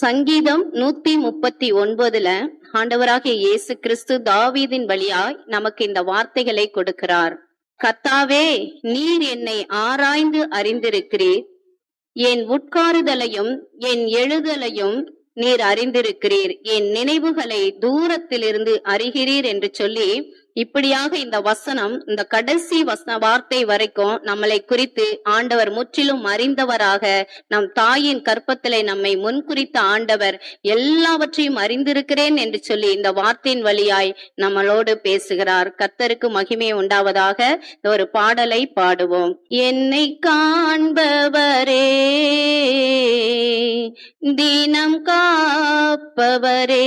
சங்கீதம் நூத்தி முப்பத்தி ஒன்பதுல ஆண்டவராகிய இயேசு கிறிஸ்து தாவீதின் வழியாய் நமக்கு இந்த வார்த்தைகளை கொடுக்கிறார். கத்தாவே நீர் என்னை ஆராய்ந்து அறிந்திருக்கிறீர். என் உட்காருதலையும் என் எழுதலையும் நீர் அறிந்திருக்கிறீர். என் நினைவுகளை தூரத்திலிருந்து அறிகிறீர் என்று சொல்லி இப்படியாக இந்த வசனம் இந்த கடைசி வசன வார்த்தை வரைக்கும் நம்மளை குறித்து ஆண்டவர் முற்றிலும் அறிந்தவராக நம் தாயின் கற்பத்திலே நம்மை முன்குறித்த ஆண்டவர் எல்லாவற்றையும் அறிந்திருக்கிறேன் என்று சொல்லி இந்த வார்த்தையின் வழியாய் நம்மளோடு பேசுகிறார். கர்த்தருக்கு மகிமை உண்டாவதாக இந்த ஒரு பாடலை பாடுவோம். என்னை காண்பவரே தினம் காப்பவரே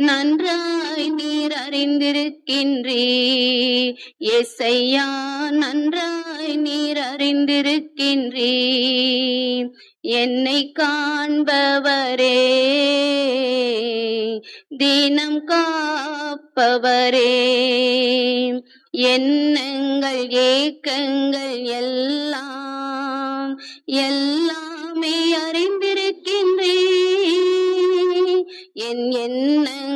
நன்றாய் நீர் அறிந்திருக்கின்றே எசையா நன்றாய் நீர் அறிந்திருக்கின்றே என்னை காண்பவரே தினம் காப்பவரே எண்ணங்கள் ஏக்கங்கள் எல்லாம் எல்லாமே அறிந்திருக்கின்றே என் எண்ணங்கள்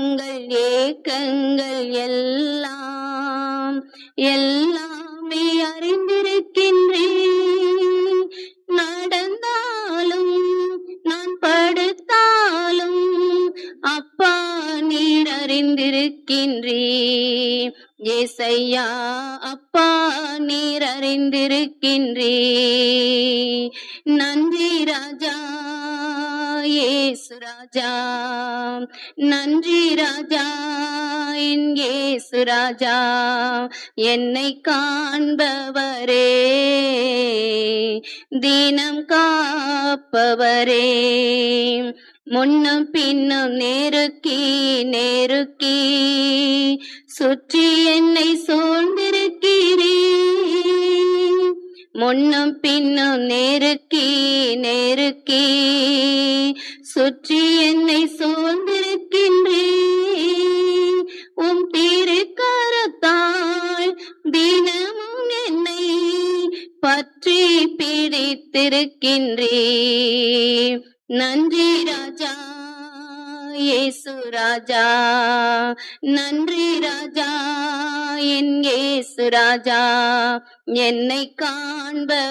ஒழுக்கங்கள் எல்லாம் எல்லாமே அறிந்திருக்கின்றேன். நடந்தாலும் நான் படுத்தாலும் அப்பா நீர் அறிந்திருக்கின்றே ஏசையா அப்பா நீர் அறிந்திருக்கின்றே நன்றி ராஜா. ஏசு ராஜா. நன்றி ராஜா என் ஏசு ராஜா. என்னை காண்பவரே தினம் காப்பவரே. முன்னும் பின்னும் நெருக்கி நெருக்கி. சுற்றி என்னை சூழ்ந்திருக்கிறேன் முன்னும் பின்னும் நெருக்கி நெருக்கி. சுற்றி என்னை சூழ்ந்திருக்கின்றே உம் திருக்கரத்தால் தினமும் என்னை பற்றி பிடித்திருக்கின்றே நன்றி ராஜா. ஏசு ராஜா. நன்றி ராஜா என் ஏசு ராஜா. என்னை காண்பவரே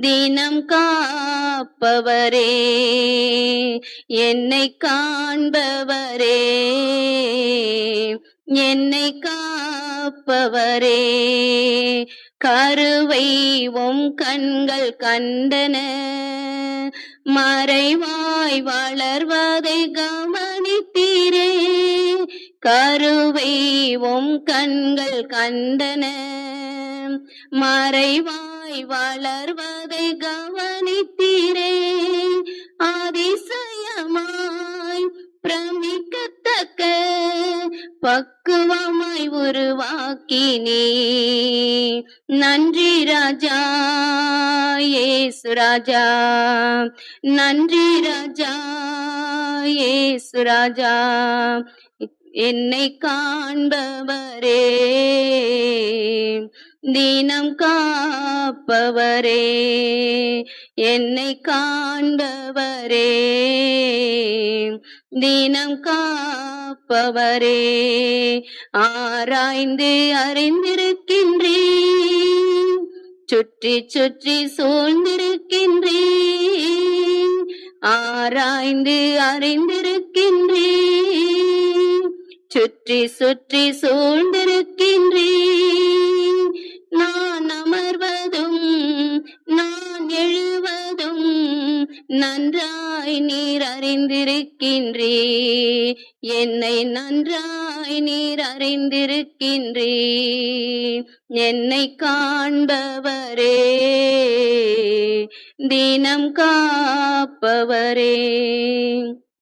தினம் காப்பவரே. என்னை காண்பவரே என்னை காப்பவரே. கருவை உம் கண்கள் கண்டன. மறைவாய் வளர்வதை கவனித்தீரே. கருவை உம் கண்கள் கண்டன. மறைவாய் வளர்வதை கவனித்தீரே. ஆதி பக்குவமாய் உருவாக்கினே. நன்றி ராஜா ஏசு ராஜா. நன்றி ராஜா ஏசு ராஜா. என்னை காண்பவரே தினம் காப்பவரே. என்னை காண்பவரே தினம் காப்பவரே. ஆராய்ந்து அறிந்திருக்கின்றே சுற்றி சுற்றி சூழ்ந்திருக்கின்றே ஆராய்ந்து அறிந்திருக்கின்றே சுற்றி சுற்றி சூழ்ந்திருக்கின்றே நான் அமர்வதும் நான் எழுவதும் நன்றா நன்றாய் நீர் அறிந்திருக்கின்றே என்னை நன்றாய் நீர் அறிந்திருக்கின்றே என்னை காண்பவரே தினம் காப்பவரே.